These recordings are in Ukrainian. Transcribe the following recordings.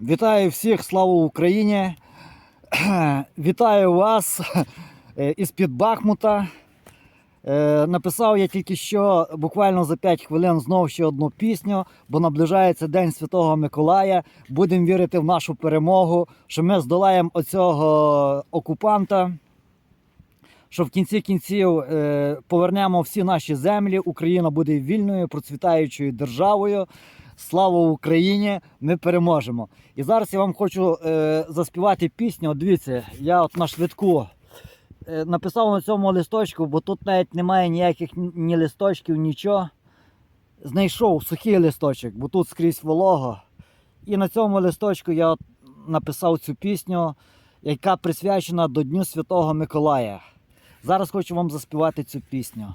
Вітаю всіх, слава Україні! Вітаю вас е, із-під Бахмута. Е, Написав я тільки що буквально за 5 хвилин знову ще одну пісню, бо наближається День Святого Миколая. Будемо вірити в нашу перемогу, що ми здолаємо оцього окупанта. Що в кінці кінців е, повернемо всі наші землі. Україна буде вільною, процвітаючою державою. Слава Україні! Ми переможемо. І зараз я вам хочу е, заспівати пісню. От Дивіться, я от на швидку е, написав на цьому листочку, бо тут навіть немає ніяких ні- листочків, нічого. Знайшов сухий листочок, бо тут скрізь волого. І на цьому листочку я от написав цю пісню, яка присвячена до Дню Святого Миколая. Зараз хочу вам заспівати цю пісню.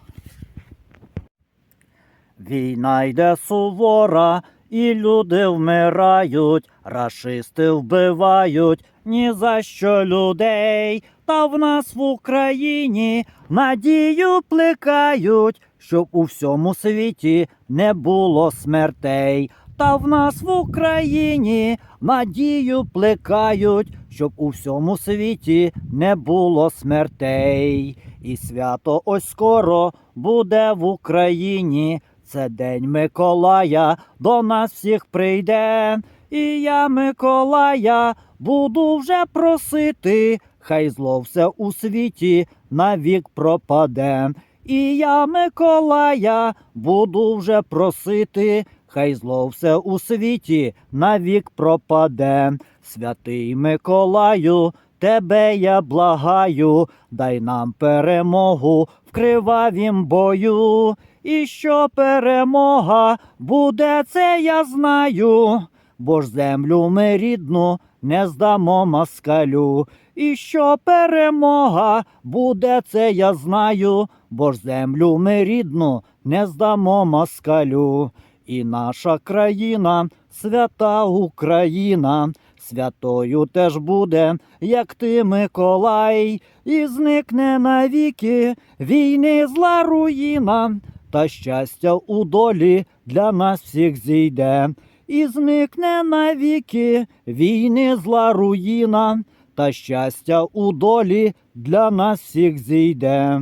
Війна йде сувора, і люди вмирають, рашисти вбивають ні за що людей. Та в нас в Україні надію плекають, щоб у всьому світі не було смертей. Та в нас в Україні надію плекають, щоб у всьому світі не було смертей. І свято ось скоро буде в Україні. Це день Миколая до нас всіх прийде. І я, Миколая, буду вже просити, хай зло все у світі навік пропаде. І я, Миколая, буду вже просити, хай зло все у світі навік пропаде. Святий Миколаю, тебе я благаю, дай нам перемогу в кривавім бою. І що перемога буде, це я знаю, бо ж землю ми рідну не здамо москалю. І що перемога буде, це я знаю, бо ж землю ми рідну не здамо москалю. І наша країна, свята Україна, святою теж буде, як ти, Миколай, і зникне навіки війни зла руїна, та щастя у долі для нас всіх зійде. І зникне навіки війни зла руїна, та щастя у долі для нас всіх зійде.